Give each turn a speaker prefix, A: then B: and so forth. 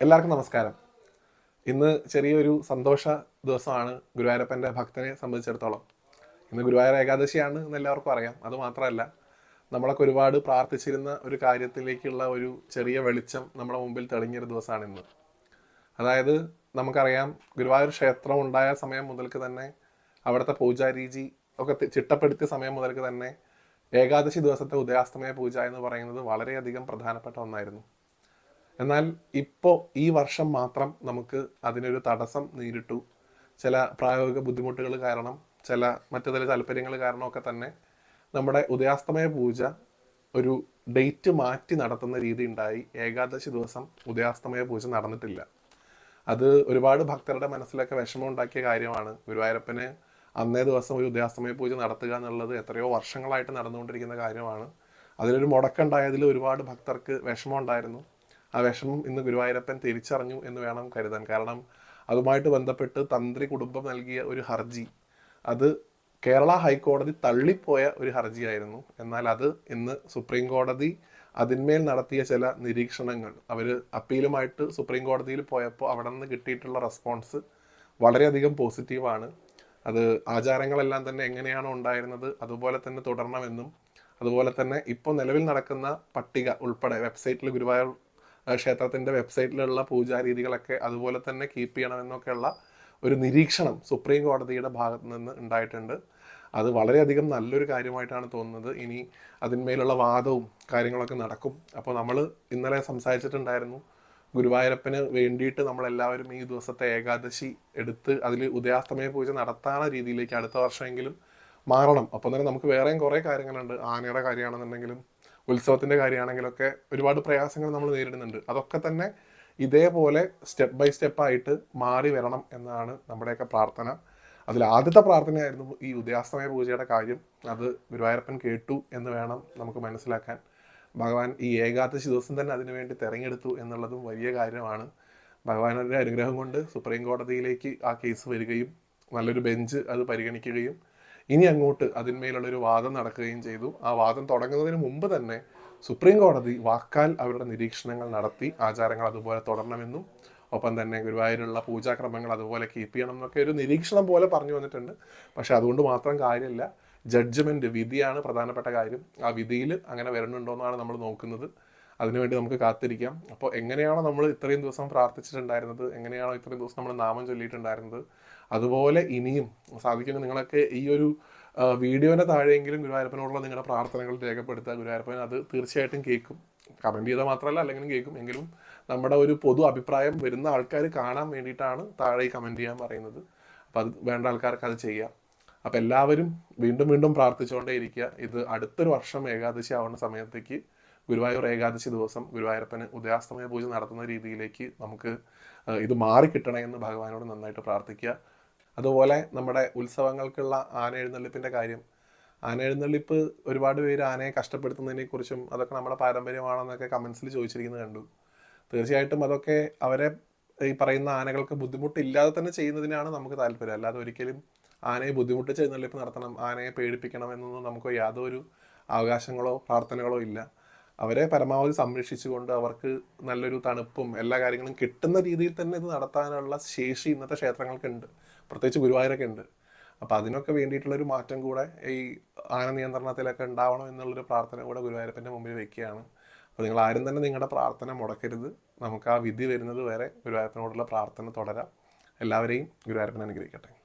A: എല്ലാവർക്കും നമസ്കാരം. ഇന്ന് ചെറിയൊരു സന്തോഷ ദിവസമാണ് ഗുരുവായൂരപ്പന്റെ ഭക്തനെ സംബന്ധിച്ചിടത്തോളം. ഇന്ന് ഗുരുവായൂർ ഏകാദശിയാണ് എന്ന് എല്ലാവർക്കും അറിയാം. അത് മാത്രമല്ല നമ്മളൊക്കെ ഒരുപാട് പ്രാർത്ഥിച്ചിരുന്ന ഒരു കാര്യത്തിലേക്കുള്ള ഒരു ചെറിയ വെളിച്ചം നമ്മുടെ മുമ്പിൽ തെളിഞ്ഞൊരു ദിവസമാണ് ഇന്ന്. അതായത് നമുക്കറിയാം ഗുരുവായൂർ ക്ഷേത്രം ഉണ്ടായ സമയം മുതൽക്ക് തന്നെ അവിടുത്തെ പൂജാരീജി ഒക്കെ ചിട്ടപ്പെടുത്തിയ സമയം മുതൽക്ക് തന്നെ ഏകാദശി ദിവസത്തെ ഉദയാസ്തമയ പൂജ എന്ന് പറയുന്നത് വളരെയധികം പ്രധാനപ്പെട്ട ഒന്നായിരുന്നു. എന്നാൽ ഇപ്പോൾ ഈ വർഷം മാത്രം നമുക്ക് അതിനൊരു തടസ്സം നേരിട്ടു. ചില പ്രായോഗിക ബുദ്ധിമുട്ടുകൾ കാരണം ചില മറ്റു ചില താല്പര്യങ്ങൾ കാരണമൊക്കെ തന്നെ നമ്മുടെ ഉദയാസ്തമയ പൂജ ഒരു ഡേറ്റ് മാറ്റി നടത്തുന്ന രീതി ഉണ്ടായി. ഏകാദശി ദിവസം ഉദയാസ്തമയ പൂജ നടന്നിട്ടില്ല. അത് ഒരുപാട് ഭക്തരുടെ മനസ്സിലൊക്കെ വിഷമം ഉണ്ടാക്കിയ കാര്യമാണ്. ഗുരുവായൂരപ്പന് അന്നേ ദിവസം ഒരു ഉദയാസ്തമയ പൂജ നടത്തുക എന്നുള്ളത് എത്രയോ വർഷങ്ങളായിട്ട് നടന്നുകൊണ്ടിരിക്കുന്ന കാര്യമാണ്. അതിലൊരു മുടക്കമുണ്ടായതിൽ ഒരുപാട് ഭക്തർക്ക് വിഷമം ഉണ്ടായിരുന്നു. ആ വിഷമം ഇന്ന് ഗുരുവായൂരപ്പൻ തിരിച്ചറിഞ്ഞു എന്ന് വേണം കരുതാൻ. കാരണം അതുമായിട്ട് ബന്ധപ്പെട്ട് തന്ത്രി കുടുംബം നൽകിയ ഒരു ഹർജി അത് കേരള ഹൈക്കോടതി തള്ളിപ്പോയ ഒരു ഹർജിയായിരുന്നു. എന്നാൽ അത് ഇന്ന് സുപ്രീം കോടതി അതിന്മേൽ നടത്തിയ ചില നിരീക്ഷണങ്ങൾ അവർ അപ്പീലുമായിട്ട് സുപ്രീം കോടതിയിൽ പോയപ്പോൾ അവിടെ നിന്ന് കിട്ടിയിട്ടുള്ള റെസ്പോൺസ് വളരെയധികം പോസിറ്റീവാണ് അത് ആചാരങ്ങളെല്ലാം തന്നെ എങ്ങനെയാണോ ഉണ്ടായിരുന്നത് അതുപോലെ തന്നെ തുടരണമെന്നും അതുപോലെ തന്നെ ഇപ്പോൾ നിലവിൽ നടക്കുന്ന പട്ടിക ഉൾപ്പെടെ വെബ്സൈറ്റിൽ ഗുരുവായൂർ ആ, ക്ഷേത്രത്തിന്റെ വെബ്സൈറ്റിലുള്ള പൂജാരീതികളൊക്കെ അതുപോലെ തന്നെ കീപ്പ് ചെയ്യണമെന്നൊക്കെയുള്ള ഒരു നിരീക്ഷണം സുപ്രീം കോടതിയുടെ ഭാഗത്ത് നിന്ന് ഉണ്ടായിട്ടുണ്ട്. അത് വളരെയധികം നല്ലൊരു കാര്യമായിട്ടാണ് തോന്നുന്നത്. ഇനി അതിന്മേലുള്ള വാദവും കാര്യങ്ങളൊക്കെ നടക്കും. അപ്പോൾ നമ്മൾ ഇന്നലെ സംസാരിച്ചിട്ടുണ്ടായിരുന്നു ഗുരുവായൂരപ്പന് വേണ്ടിയിട്ട് നമ്മളെല്ലാവരും ഈ ദിവസത്തെ ഏകാദശി എടുത്ത് അതിൽ ഉദയാസ്തമയ പൂജ നടത്താന രീതിയിലേക്ക് അടുത്ത വർഷമെങ്കിലും മാറണം. അപ്പം തന്നെ നമുക്ക് വേറെയും കുറേ കാര്യങ്ങളുണ്ട്. ആനയുടെ കാര്യമാണെന്നുണ്ടെങ്കിലും ഉത്സവത്തിന്റെ കാര്യമാണെങ്കിലൊക്കെ ഒരുപാട് പ്രയാസങ്ങൾ നമ്മൾ നേരിടുന്നുണ്ട്. അതൊക്കെ തന്നെ ഇതേപോലെ സ്റ്റെപ്പ് ബൈ സ്റ്റെപ്പ് ആയിട്ട് മാറി വരണം എന്നാണ് നമ്മുടെയൊക്കെ പ്രാർത്ഥന. അതിൽ ആദ്യത്തെ പ്രാർത്ഥനയായിരുന്നു ഈ ഉദയാസ്തമയ പൂജയുടെ കാര്യം. അത് ഗുരുവായൂരപ്പൻ കേട്ടു എന്ന് വേണം നമുക്ക് മനസ്സിലാക്കാൻ. ഭഗവാൻ ഈ ഏകാദശി ദിവസം തന്നെ അതിനു വേണ്ടി തെരഞ്ഞെടുത്തു എന്നുള്ളതും വലിയ കാര്യമാണ്. ഭഗവാനുടെ അനുഗ്രഹം കൊണ്ട് സുപ്രീം കോടതിയിലേക്ക് ആ കേസ് വരികയും നല്ലൊരു ബെഞ്ച് അത് പരിഗണിക്കുകയും ഇനി അങ്ങോട്ട് അതിന്മേലുള്ളൊരു വാദം നടക്കുകയും ചെയ്തു. ആ വാദം തുടങ്ങുന്നതിന് മുമ്പ് തന്നെ സുപ്രീം കോടതി വാക്കാൽ അവരുടെ നിരീക്ഷണങ്ങൾ നടത്തി ആചാരങ്ങൾ അതുപോലെ തുടരണമെന്നും ഒപ്പം തന്നെ ഗുരുവായൂരുള്ള പൂജാക്രമങ്ങൾ അതുപോലെ കീപ്പ് ചെയ്യണം എന്നൊക്കെ ഒരു നിരീക്ഷണം പോലെ പറഞ്ഞു വന്നിട്ടുണ്ട്. പക്ഷെ അതുകൊണ്ട് മാത്രം കാര്യമില്ല. ജഡ്ജ്മെന്റ് വിധിയാണ് പ്രധാനപ്പെട്ട കാര്യം. ആ വിധിയിൽ അങ്ങനെ വരുന്നുണ്ടോ എന്നാണ് നമ്മൾ നോക്കുന്നത്. അതിനുവേണ്ടി നമുക്ക് കാത്തിരിക്കാം. അപ്പോൾ എങ്ങനെയാണോ നമ്മൾ ഇത്രയും ദിവസം പ്രാർത്ഥിച്ചിട്ടുണ്ടായിരുന്നത് എങ്ങനെയാണോ ഇത്രയും ദിവസം നമ്മൾ നാമം ചൊല്ലിയിട്ടുണ്ടായിരുന്നത് അതുപോലെ ഇനിയും സാധിക്കുമെങ്കിൽ നിങ്ങളൊക്കെ ഈ ഒരു വീഡിയോന്റെ താഴെയെങ്കിലും ഗുരുവായൂരപ്പനോടുള്ള നിങ്ങളുടെ പ്രാർത്ഥനകൾ രേഖപ്പെടുത്തുക. ഗുരുവായൂരപ്പൻ അത് തീർച്ചയായിട്ടും കേൾക്കും. കമന്റ് ചെയ്താൽ മാത്രമല്ല അല്ലെങ്കിലും കേൾക്കും. എങ്കിലും നമ്മുടെ ഒരു പൊതു അഭിപ്രായം വരുന്ന ആൾക്കാർ കാണാൻ വേണ്ടിയിട്ടാണ് താഴെ ഈ കമന്റ് ചെയ്യാൻ പറയുന്നത്. അപ്പോൾ അത് വേണ്ട ആൾക്കാർക്ക് അത് ചെയ്യാം. അപ്പം എല്ലാവരും വീണ്ടും വീണ്ടും പ്രാർത്ഥിച്ചുകൊണ്ടേ ഇരിക്കുക ഇത് അടുത്തൊരു വർഷം ഏകാദശി ആവുന്ന സമയത്തേക്ക് ഗുരുവായൂർ ഏകാദശി ദിവസം ഗുരുവായൂരപ്പന് ഉദയാസ്തമയ പൂജ നടത്തുന്ന രീതിയിലേക്ക് നമുക്ക് ഇത് മാറിക്കിട്ടണേ എന്ന് ഭഗവാനോട് നന്നായിട്ട് പ്രാർത്ഥിക്കുക. അതുപോലെ നമ്മുടെ ഉത്സവങ്ങൾക്കുള്ള ആന എഴുന്നള്ളിപ്പിന്റെ കാര്യം. ആന എഴുന്നള്ളിപ്പ് ഒരുപാട് പേര് ആനയെ കഷ്ടപ്പെടുത്തുന്നതിനെ കുറിച്ചും അതൊക്കെ നമ്മുടെ പാരമ്പര്യമാണെന്നൊക്കെ കമൻസിൽ ചോദിച്ചിരിക്കുന്നത് കണ്ടു. തീർച്ചയായിട്ടും അതൊക്കെ അവരെ ഈ പറയുന്ന ആനകൾക്ക് ബുദ്ധിമുട്ടില്ലാതെ തന്നെ ചെയ്യുന്നതിനാണ് നമുക്ക് താല്പര്യം. അല്ലാതെ ഒരിക്കലും ആനയെ ബുദ്ധിമുട്ടിച്ച് എഴുന്നള്ളിപ്പ് നടത്തണം ആനയെ പേടിപ്പിക്കണം എന്നൊന്നും നമുക്ക് യാതൊരു അവകാശങ്ങളോ പ്രാർത്ഥനകളോ ഇല്ല. അവരെ പരമാവധി സംരക്ഷിച്ചുകൊണ്ട് അവർക്ക് നല്ലൊരു തണുപ്പും എല്ലാ കാര്യങ്ങളും കിട്ടുന്ന രീതിയിൽ തന്നെ ഇത് നടത്താനുള്ള ശേഷി ഇന്നത്തെ ക്ഷേത്രങ്ങൾക്കുണ്ട്. പ്രത്യേകിച്ച് ഗുരുവായൂരൊക്കെ ഉണ്ട് അപ്പം അതിനൊക്കെ വേണ്ടിയിട്ടുള്ളൊരു മാറ്റം കൂടെ ഈ ആന നിയന്ത്രണത്തിലൊക്കെ ഉണ്ടാവണം എന്നുള്ളൊരു പ്രാർത്ഥന കൂടെ ഗുരുവായൂരപ്പന്റെ മുമ്പിൽ വെക്കുകയാണ്. അപ്പോൾ നിങ്ങൾ ആരും തന്നെ നിങ്ങളുടെ പ്രാർത്ഥന മുടക്കരുത്. നമുക്ക് ആ വിധി വരുന്നത് വരെ ഗുരുവായൂരപ്പനോടുള്ള പ്രാർത്ഥന തുടരാം. എല്ലാവരെയും ഗുരുവായൂരപ്പൻ അനുഗ്രഹിക്കട്ടെ.